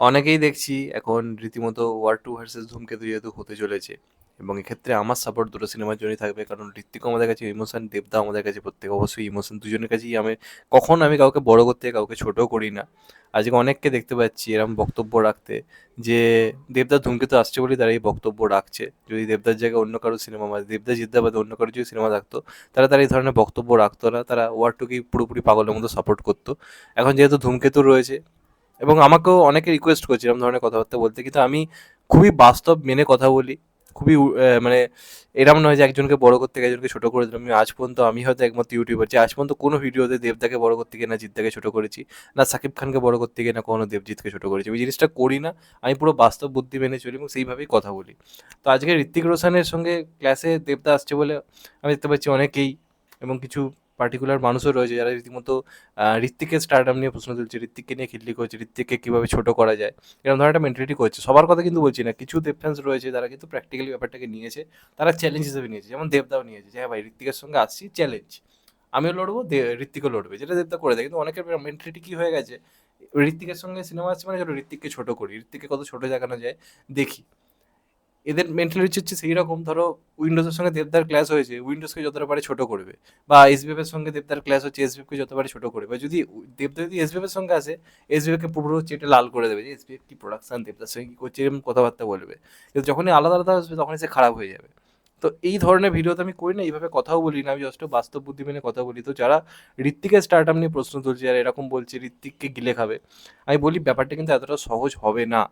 অনেকেই দেখছি এখন রীতিমতো ওয়ার টু ভার্সেস ধূমকেতু যেহেতু হতে চলেছে এবং এক্ষেত্রে আমার সাপোর্ট দুটো সিনেমার জন্যই থাকবে। কারণ ঋত্বিকও আমাদের কাছে ইমোশন দেবদা আমাদের কাছে প্রত্যেক, অবশ্যই ইমোশন দুজনের কাছেই আমি, কখন আমি কাউকে বড় করতে, কাউকে ছোট করি না। আজকে অনেককে দেখতে পাচ্ছি এরকম বক্তব্য রাখতে যে, দেবদা ধূমকেতু আসছে বলেই তারা এই বক্তব্য রাখছে। যদি দেবদার জায়গায় অন্য কারও সিনেমা বা দেবদা জিদ্দাবাদে অন্য কারও যদি সিনেমা থাকতো, তারা তারা এই ধরনের বক্তব্য রাখতো না। তারা ওয়ার টুকেই পুরোপুরি পাগলের মতো সাপোর্ট করতো। এখন যেহেতু ধূমকেতু রয়েছে এবং আমাকেও অনেকে রিকোয়েস্ট করছে এরকম ধরনের কথাবার্তা বলতে। কিন্তু আমি খুবই বাস্তব মেনে কথা বলি, খুবই মানে এরম নয় যে একজনকে বড় করতে গিয়ে একজনকে ছোটো করে দিলাম। আজ পর্যন্ত আমি হয়তো একমাত্র ইউটিউবার যে আজ পর্যন্ত কোনো ভিডিওতে দেবদাকে বড় করতে গিয়ে না জিতদাকে ছোটো করেছি, না সাকিব খানকে বড় করতে গিয়ে না কোনো দেবজিৎকে ছোটো করেছি। ওই জিনিসটা করি না। আমি পুরো বাস্তব বুদ্ধি মেনে চলি এবং সেইভাবেই কথা বলি। তো আজকে ঋত্বিক রোশনের সঙ্গে ক্লাসে দেবদা আসছে বলে আমি দেখতে পাচ্ছি অনেকেই এবং কিছু পার্টিকুলার মানুষও রয়েছে যারা রীতিমতো ঋত্বিকের স্টারডাম নিয়ে প্রশ্ন তুলছে, ঋত্বিককে নিয়ে খিল্লি করছে, ঋত্বিককে কীভাবে ছোট করা যায়? এরকম ধরনের একটা মেন্টালিটি করছে। সবার কথা কিন্তু বলছি না, কিছু দেব ফ্যান্স রয়েছে তারা কিন্তু প্র্যাকটিক্যালি ব্যাপারটাকে নিয়েছে, তারা চ্যালেঞ্জ হিসেবে নিয়েছে। যেমন দেবদাও নিয়েছে যে হ্যাঁ ভাই, ঋত্বিকের সঙ্গে আসছি চ্যালেঞ্জ আমিও লড়বো ঋত্বিকও লড়বে। যেটা দেবদা করে দেয়। কিন্তু অনেকের মেন্টালিটি কী হয়ে গেছে? ঋত্বিকের সঙ্গে সিনেমা আসছে মানে ঋত্বিককে ছোট করি, ঋত্বিককে কত ছোট দেখানো যায়, দেখি। এদের মেন্টালিটি হচ্ছে সেই রকম ধরো উইন্ডোজের সঙ্গে দেবদার ক্লাস হয়েছে উইন্ডোজকে যতটা পারে ছোট করবে, বা এসবিএফের সঙ্গে দেবদার ক্লাস হচ্ছে এসবিএফকে যত পারে ছোট করবে যদি দেবদা যদি এসবিএফের সঙ্গে আসে এসবিএফকে পুরো চেটে লাল করে দেবে, যে এসবিএফ কি প্রোডাকশন দেবদার সঙ্গে কি করছে, এরকম কথাবার্তা বলবে। যখনই আলাদা আলাদা আসবে, তখনই সে খারাপ হয়ে যাবে। তো এই ধরনের ভিডিও তো আমি করি না, এইভাবে কথাও বলি না, আমি জাস্ট বাস্তব বুদ্ধি মেনে কথা বলি। তো যারা ঋত্বিকের স্টার্টআপ নিয়ে প্রশ্ন তুলছে আর এরকম বলছে ঋত্বিককে গিলে খাবে? আমি বলি, ব্যাপারটা কিন্তু এতটা সহজ হবে না।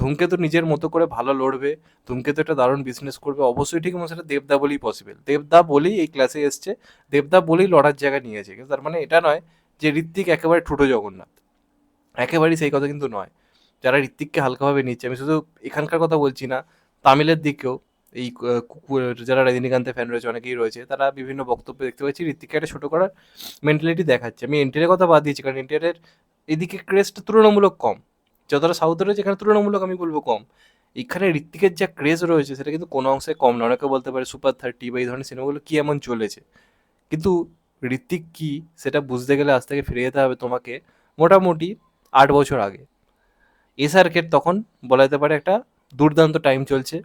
ধূমকেতু নিজের মতো করে ভালো লড়বে ধূমকেতু একটা দারুণ বিজনেস করবে, অবশ্যই ঠিক এবং সেটা দেবদা বলেই পসিবল দেবদা বলেই এই ক্লাসে এসছে, দেবদা বলেই লড়ার জায়গা নিয়েছে কিন্তু তার মানে এটা নয় যে ঋত্বিক একেবারে ঠুটো জগন্নাথ। একেবারেই সেই কথা কিন্তু নয়। যারা ঋত্বিককে হালকাভাবে নিচ্ছে, আমি শুধু এখানকার কথা বলছি না, তামিলের দিকেও এই যারা রজনীকান্তের ফ্যান রয়েছে, অনেকেই রয়েছে, তারা বিভিন্ন বক্তব্য দেখতে পাচ্ছি ঋত্বিককে একটা ছোটো করার মেন্টালিটি দেখাচ্ছে। আমি এনটিআরের কথা বাদ দিয়েছি, কারণ এনটিআরের এদিকে ক্রেজটা তুলনামূলক কম। যতটা সাউথে রয়েছে, এখানে তুলনামূলক আমি বলব কম। এখানে ঋত্বিকের যা ক্রেজ রয়েছে, সেটা কিন্তু কোনো অংশে কম না অনেকে বলতে পারে সুপার থার্টি বা এই ধরনের সিনেমাগুলো কি এমন চলেছে? কিন্তু ঋত্বিক কী, সেটা বুঝতে গেলে আজ থেকে ফিরে যেতে হবে তোমাকে মোটামুটি আট বছর আগে। এসআরকের তখন বলা যেতে পারে একটা দুর্দান্ত টাইম চলছে।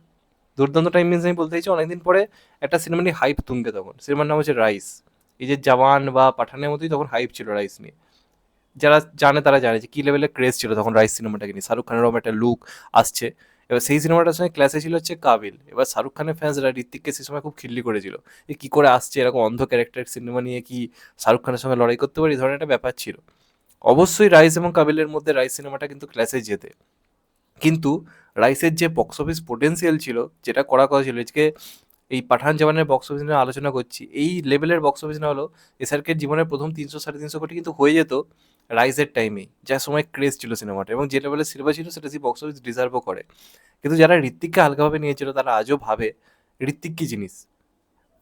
দুর্দান্ত টাইম মিনস আমি বলতে চাইছি অনেকদিন পরে একটা সিনেমা নিয়ে হাইপ তুঙ্গে তখন। সিনেমার নাম হচ্ছে রাইস এই যে জওয়ান বা পাঠানের মতোই তখন হাইপ ছিল রাইস নিয়ে। যারা জানে তারা জানে যে কী লেভেলের ক্রেজ ছিল তখন রাইস সিনেমাটাকে নিয়ে। শাহরুখ খানেরও একটা লুক আসছে। এবার সেই সিনেমাটার সঙ্গে ক্লাসে ছিল হচ্ছে কাবিল। এবার শাহরুখ খানের ফ্যান্সরা ঋত্বিককে সেই সময় খুব খিল্লি করেছিল যে কী করে আসছে, এরকম অন্ধ ক্যারেক্টার সিনেমা নিয়ে কি শাহরুখ খানের সঙ্গে লড়াই করতে পারি, এই ধরনের একটা ব্যাপার ছিল। অবশ্যই রাইস এবং কাবিলের মধ্যে রাইস সিনেমাটা কিন্তু ক্লাসে যেতে। কিন্তু রাইসের যে বক্স অফিস পোটেন্সিয়াল ছিল, যেটা করা কথা ছিল, আজকে এই পাঠান জওয়ানের বক্স অফিস নিয়ে আলোচনা করছি। এই লেভেলের বক্স অফিস না হলো এসআরকে জীবনের প্রথম তিনশো সাড়ে তিনশো কোটি কিন্তু হয়ে যেত রাইজের টাইমেই যা সময় ক্রেজ ছিল সিনেমাটা এবং যে লেভেলের সিনেমা ছিল সেটা সেই বক্স অফিস ডিজার্ভও করে। কিন্তু যারা ঋত্বিককে হালকাভাবে নিয়েছিল তারা আজও ভাবে ঋত্বিক কী জিনিস?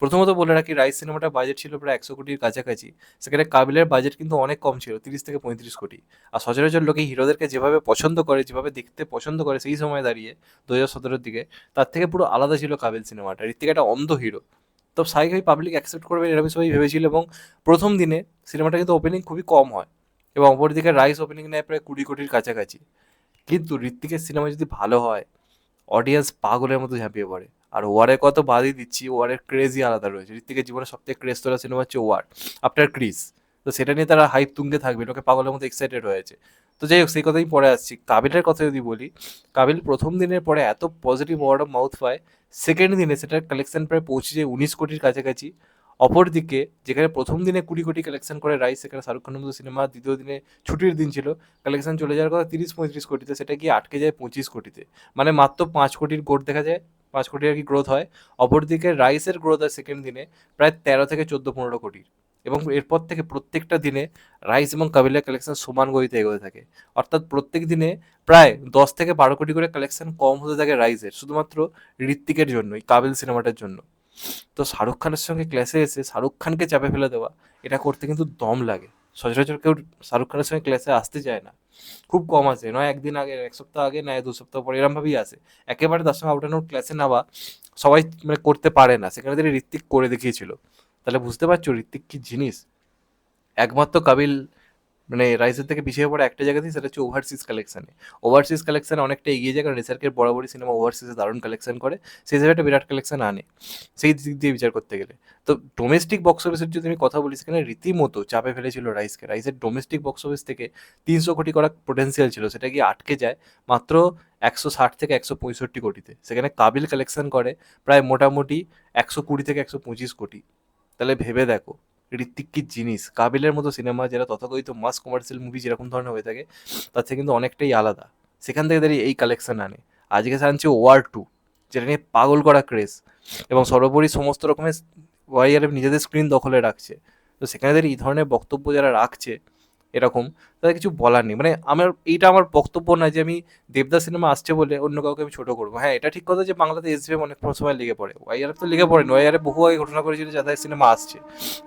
প্রথমত বলে রাখি, রাইস সিনেমাটার বাজেট ছিল প্রায় একশো কোটির কাছাকাছি। সেখানে কাবিলের বাজেট কিন্তু অনেক কম ছিল, তিরিশ থেকে পঁয়ত্রিশ কোটি। আর সচরাচর লোকে হিরোদেরকে যেভাবে পছন্দ করে, যেভাবে দেখতে পছন্দ করে সেই সময় দাঁড়িয়ে দু হাজার সতেরোর দিকে, তার থেকে পুরো আলাদা ছিল কাবিল সিনেমাটা। ঋত্বিক একটা অন্ধ হিরো। তো স্বাভাবিকভাবে পাবলিক অ্যাকসেপ্ট করবে এরকম সবাই ভেবেছিল এবং প্রথম দিনে সিনেমাটা কিন্তু ওপেনিং খুবই কম হয় এবং অপরদিকে রাইস ওপেনিং নেয় প্রায় কুড়ি কোটির কাছাকাছি। কিন্তু ঋত্বিকের সিনেমা যদি ভালো হয় অডিয়েন্স পাগলের মতো ঝাঁপিয়ে পড়ে। আর ওয়ারের কত বাদই দিচ্ছি, ওয়ারের ক্রেজই আলাদা রয়েছে। ঋত্বিকের জীবনে সবথেকে ক্রেজ তোলা সিনেমা হচ্ছে ওয়ার। আফটার ক্রিস তো সেটা নিয়ে তারা হাইপ তুঙ্গে থাকবে লোকে পাগলের মতো এক্সাইটেড হয়েছে। তো যাই হোক, সেই কথাই পরে আসছি। কাবিলের কথা যদি বলি, কাবিল প্রথম দিনের পরে এত পজিটিভ ওয়ার্ড অফ মাউথ পায় সেকেন্ড দিনে সেটার কালেকশন প্রায় পৌঁছে যায় উনিশ কোটির কাছাকাছি। অপরদিকে যেখানে প্রথম দিনে কুড়ি কোটি কালেকশন করে রাইস সেখানে শাহরুখ খানের মতো সিনেমা দ্বিতীয় দিনে ছুটির দিন ছিল কালেকশন চলে যাওয়ার কথা তিরিশ পঁয়ত্রিশ কোটিতে, সেটা গিয়ে আটকে যায় পঁচিশ কোটিতে। মানে মাত্র পাঁচ কোটির গ্রোথ দেখা যায় পাঁচ কোটি আর কি গ্রোথ হয়? অপরদিকে রাইসের গ্রোথ হয় সেকেন্ড দিনে প্রায় তেরো থেকে চোদ্দ, পনেরো কোটির। এবং এরপর থেকে প্রত্যেকটা দিনে রাইস এবং কাবিলের কালেকশন সমান গতিতে এগোতে থাকে। অর্থাৎ প্রত্যেক দিনে প্রায় দশ থেকে বারো কোটি করে কালেকশন কম হতে থাকে রাইসের শুধুমাত্র ঋত্বিকের জন্য, এই কাবিল সিনেমাটার জন্য। তো শাহরুখ খানের সঙ্গে ক্লাসে এসে শাহরুখ খানকে চাপে ফেলে দেওয়া, এটা করতে কিন্তু দম লাগে। সচরাচর কেউ শাহরুখ খানের সঙ্গে ক্লাসে আসতে চায় না। খুব কম আসে, নয় একদিন আগে, এক সপ্তাহ আগে, নয় দু সপ্তাহ পরে, এরমভাবেই আসে। একেবারে তার সঙ্গে আউট অ্যান্ড আউট ক্লাসে নেওয়া সবাই মানে করতে পারে না, সেখানে তিনি ঋত্বিক করে দেখিয়েছিল। তাহলে বুঝতে পারছ ঋত্বিক কী জিনিস? একমাত্র কাবিল মানে রাইসের থেকে পিছিয়ে পড়ে একটা জায়গাতেই সেটা হচ্ছে ওভারসিজ কালেকশানে ওভারসিজ কালেকশানে অনেকটা এগিয়ে যায়, কারণ এসআরকের বরাবরই সিনেমা ওভারসিজে দারুণ কালেকশন করে। সেই হিসেবে একটা বিরাট কালেকশন আনে। সেই দিক দিয়ে বিচার করতে গেলে। তো ডোমেস্টিক বক্স অফিসের যদি আমি কথা বলি, সেখানে রীতিমতো চাপে ফেলেছিল রাইসকে। রাইসের ডোমেস্টিক বক্স অফিস থেকে তিনশো কোটি করার পোটেন্সিয়াল ছিল, সেটা গিয়ে আটকে যায় মাত্র একশো ষাট থেকে একশো পঁয়ষট্টি কোটিতে। সেখানে কাবিল কালেকশন করে প্রায় মোটামুটি একশো কুড়ি থেকে একশো পঁচিশ কোটি। তাহলে ভেবে দেখো ঋত্বিক কি জিনিস। কাবিলের মতো সিনেমা যেটা তথাকথিত মাস কমার্শিয়াল মুভি যেরকম ধরনের হয়ে থাকে, তার থেকে কিন্তু অনেকটাই আলাদা। সেখান থেকে তারা এই কালেকশন আনে। আজকে আনছে ওয়ার টু যেটা নিয়ে পাগল করা ক্রেজ এবং সর্বোপরি সমস্ত রকমের ওয়ারিয়ারের নিজেদের স্ক্রিন দখলে রাখছে। তো সেখানে এই ধরনের বক্তব্য যারা রাখছে এরকম, তাদের কিছু বলার নেই। মানে আমার, এইটা আমার বক্তব্য না যে আমি দেবদাস সিনেমা আসছে বলে অন্য কাউকে আমি ছোটো করব। হ্যাঁ এটা ঠিক কথা যে বাংলাতে এসবিএম অনেক সময় লেগে পড়ে। ওয়াইআর তো লেগে পড়েনি। ওয়াইআরে বহু আগে ঘটনা করেছিল যে তাদের সিনেমা আসছে।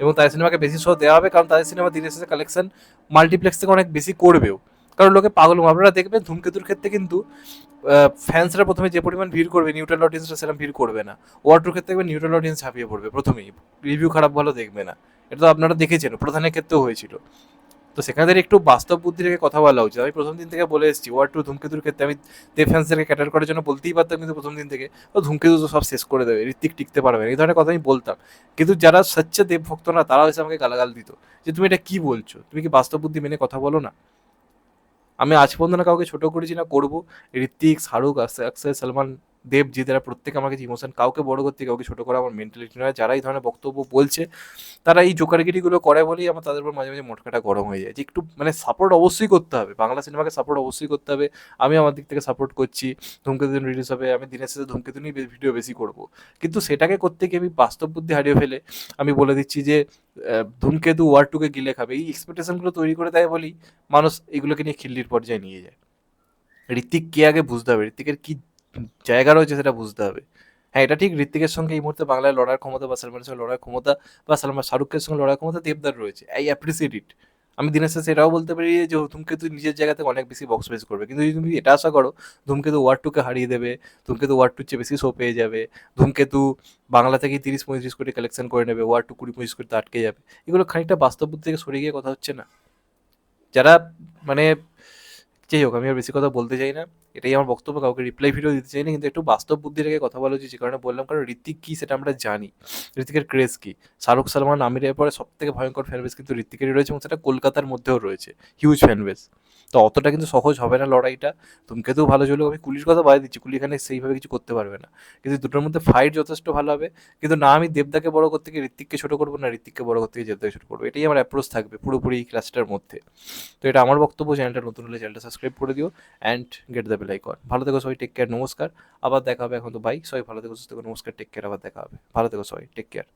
এবং তাদের সিনেমাকে বেশি শো দেওয়া হবে কারণ তাদের সিনেমা দিনের শেষে কালেকশন মাল্টিপ্লেক্স থেকে অনেক বেশি করবেও। কারণ লোকে পাগল আপনারা দেখবেন ধূমকেতুর ক্ষেত্রে কিন্তু ফ্যান্সরা প্রথমে যে পরিমাণ ভিড় করবে নিউট্রাল অডিয়েন্সরা সেরকম ভিড় করবে না। ওয়ার্ডুর ক্ষেত্রে দেখবেন নিউট্রাল অডিয়েন্স ছাপিয়ে পড়বে প্রথমেই। রিভিউ খারাপ ভালো দেখবে না। এটা তো আপনারা দেখেছেন প্রধানের ক্ষেত্রেও হয়েছিল। তো সেখানে দাঁড়িয়ে একটু বাস্তব বুদ্ধি থেকে কথা বলা উচিত। আমি প্রথম দিন থেকে বলে এসেছি ওয়ার টু ধূমকেতুর ক্ষেত্রে আমি দেব ফ্যান্সদেরকে ক্যাটার করার জন্য বলতেই পারতাম কিন্তু প্রথম দিন থেকে। ও ধূমকেতু তো সব শেষ করে দেবে, ঋত্বিক টিকতে পারবে এই ধরনের কথা আমি বলতাম। কিন্তু যারা সচ্চে দেব ভক্ত না তারা এসে আমাকে গালাগাল দিত যে, তুমি এটা কি বলছো? তুমি কি বাস্তব বুদ্ধি মেনে কথা বলো না? আমি আজ পর্যন্ত না কাউকে ছোটো করেছি না, করব। ঋত্বিক, শাহরুখ অক্ষয়, সলমান দেব জি তারা প্রত্যেকে আমাকে যে ইমোশন কাউকে বড় করতে, কাউকে ছোটো করা, আমার মেন্টালিটি নয়। যারা এই ধরনের বক্তব্য বলছে, তারা এই জোকারগিরিগুলো করে বলেই আমার তাদের উপর মাঝে মাঝে মোটকাটা গরম হয়ে যায়। যে একটু মানে সাপোর্ট অবশ্যই করতে হবে। বাংলা সিনেমাকে সাপোর্ট অবশ্যই করতে হবে। আমি আমার দিক থেকে সাপোর্ট করছি। ধূমকেতু রিলিজ হবে। আমি দিনের শেষে ধূমকেতু নিয়ে ভিডিও বেশি করব। কিন্তু সেটাকে করতে গিয়ে আমি বাস্তব বুদ্ধি হারিয়ে ফেলে আমি বলে দিচ্ছি যে ধূমকেতু ওয়ার টুকে গিলে খাবে। এই এক্সপেকটেশনগুলো তৈরি করে দেয় বলেই মানুষ এগুলোকে নিয়ে খিল্লির পর্যায়ে নিয়ে যায়। ঋত্বিক কে আগে বুঝতে হবে? ঋত্বিকের কি জায়গা রয়েছে সেটা বুঝতে হবে। হ্যাঁ এটা ঠিক ঋত্বিকের সঙ্গে এই মুহূর্তে বাংলায় লড়ার ক্ষমতা বা সালমানের সঙ্গে লড়ার ক্ষমতা বা সালমান শাহরুখের সঙ্গে লড়ার ক্ষমতা দেবদার রয়েছে। আই অ্যাপ্রিসিয়েট ইট আমি দিনের শেষে এটাও বলতে পারি যে ধূমকেতু নিজের জায়গা থেকে অনেক বেশি বক্স বেস করবে। কিন্তু যদি তুমি এটা আশা করো, ধূমকেতু ওয়ার্ড টুকে হারিয়ে দেবে, ধূমকেতু ওয়ার্ড টুর চেয়ে বেশি শো পেয়ে যাবে, ধূমকেতু বাংলা থেকে তিরিশ পঁয়ত্রিশ কোটি কালেকশন করে নেবে ওয়ার্ড টু কুড়ি পঁচিশ কোটি আটকে যাবে। এগুলো খানিকটা বাস্তব থেকে সরে গিয়ে কথা হচ্ছে না। যারা মানে যাই হোক, আমি আর বেশি কথা বলতে চাই না। এটাই আমার বক্তব্য, কাউকে রিপ্লাই ভিডিও দিতে চাই না কিন্তু একটু বাস্তব বুদ্ধি রেখে কথা বলা উচিত, যে কারণে বললাম, কারণ ঋতিক কী সেটা আমরা জানি। ঋতিকের ক্রেজ কী? শাহরুখ সালমান আমিরের পরে সব থেকে ভয়ঙ্কর ফ্যানবেস কিন্তু ঋতিকেরই রয়েছে এবং সেটা কলকাতার মধ্যেও রয়েছে। হিউজ ফ্যানবেস তো অতটা কিন্তু সহজ হবে না লড়াইটা। ধূমকেতুও ভালো চলুক, আমি কুলির কথা বাদ দিচ্ছি, কুলি এখানে সেইভাবে কিছু করতে পারবে না। কিন্তু দুটোর মধ্যে ফাইট যথেষ্ট ভালো হবে। কিন্তু না, আমি দেবদাকে বড় করতে গিয়ে ঋত্বিককে ছোটো করব না, ঋত্বিককে বড় করতে গিয়ে দেবদাকে ছোটো করব। এটাই আমার অ্যাপ্রোচ থাকবে পুরোপুরি এই ক্লাসটার মধ্যে। তো এটা আমার বক্তব্য, চ্যানেলটা নতুন হলে চ্যানেলটা সাবস্ক্রাইব করে দিও and get the bell icon ভালো থেকো সবাই টেক কেয়ার নমস্কার। আবার দেখা হবে এখন তো বাই সবাই ভালো থেকো, সুস্থ থেকো, নমস্কার টেক কেয়ার আবার দেখা হবে। ভালো থেকো সবাই টেক কেয়ার